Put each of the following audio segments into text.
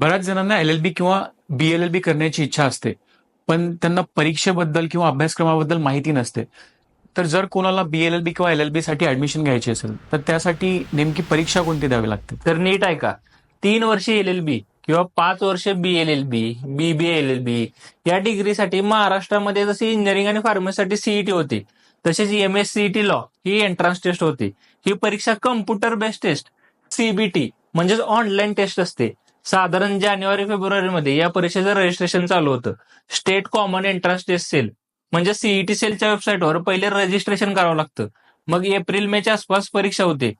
बऱ्याच जणांना L L B किंवा बी एल एल बी करण्याची इच्छा असते पण त्यांना परीक्षेबद्दल किंवा अभ्यासक्रमाबद्दल माहिती नसते. तर जर कोणाला बी एल एल बी किंवा एल एल बी साठी ऍडमिशन घ्यायची असेल तर त्यासाठी नेमकी परीक्षा कोणती द्यावी लागते? तर नीट ऐका. तीन वर्षे एल एल बी किंवा पाच वर्ष B L L B B B L L B या डिग्रीसाठी महाराष्ट्रामध्ये जशी इंजिनिअरिंग आणि फार्मसीसाठी सीईटी होती तसेच एम एस सीईटी लॉ ही एंट्रन्स टेस्ट होती. ही परीक्षा कम्प्युटर बेस्ड टेस्ट सीबीटी म्हणजेच ऑनलाईन टेस्ट असते. साधारण जानेवारी फेब्रुवारीमध्ये या परीक्षेचं रजिस्ट्रेशन चालू होतं. State common entrance test cell म्हणजे सीईटी सेलच्या वेबसाईटवर पहिले रजिस्ट्रेशन करावं लागतं. मग एप्रिल मेच्या आसपास परीक्षा होते.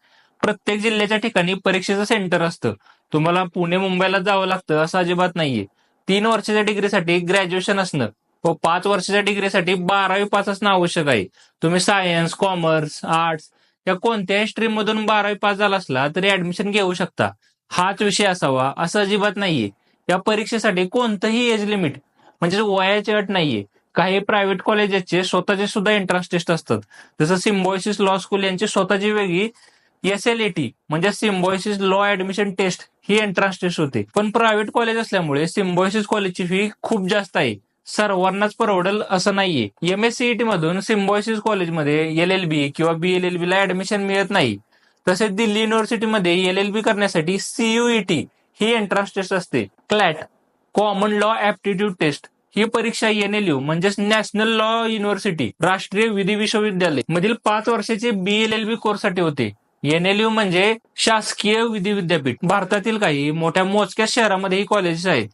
प्रत्येक जिल्ह्याच्या ठिकाणी परीक्षेचं सेंटर असतं. तुम्हाला पुणे मुंबईला जावं लागतं असं अजिबात नाहीये. तीन वर्षाच्या डिग्रीसाठी ग्रॅज्युएशन असणं व पाच वर्षाच्या डिग्रीसाठी बारावी पास असणं आवश्यक आहे. तुम्ही सायन्स कॉमर्स आर्ट्स या कोणत्याही स्ट्रीम मधून बारावी पास झाला असला तरी ऍडमिशन घेऊ शकता. हाच विषय असावा असं अजिबात नाहीये. या परीक्षेसाठी कोणतंही एज लिमिट म्हणजे वयाची अट नाहीये. काही प्रायव्हेट कॉलेजेसचे स्वतःचे सुद्धा एंट्रन्स टेस्ट असतात. जसं सिम्बॉयसिस लॉ स्कूल यांची स्वतःची वेगळी एस एल टी म्हणजे सिम्बॉयसिस लॉ ऍडमिशन टेस्ट ही एंट्रन्स टेस्ट होते. पण प्रायव्हेट कॉलेज असल्यामुळे सिम्बॉयसिस कॉलेजची फी खूप जास्त आहे. सर्वांनाच परवडेल असं नाहीये. एम एस सीईटी मधून सिम्बॉयसिस कॉलेजमध्ये एल एल बी किंवा बी एल एल बी ला ऍडमिशन मिळत नाही. तसेच दिल्ली युनिव्हर्सिटीमध्ये एल एल बी करण्यासाठी सीयूईटी ही एंट्रन्स टेस्ट असते. CLAT common law aptitude test ही परीक्षा एनएलयू म्हणजेच नॅशनल लॉ युनिव्हर्सिटी राष्ट्रीय विधी विश्वविद्यालय मधील पाच वर्षाचे बी एल एल बी कोर्ससाठी होते. एनएलयू म्हणजे शासकीय विधी विद्यापीठ. भारतातील काही मोठ्या मोजक्या शहरामध्ये ही कॉलेजेस आहेत.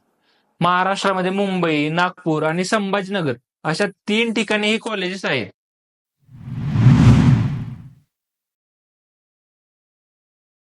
महाराष्ट्रामध्ये मुंबई नागपूर आणि संभाजीनगर अशा तीन ठिकाणी ही कॉलेजेस आहेत.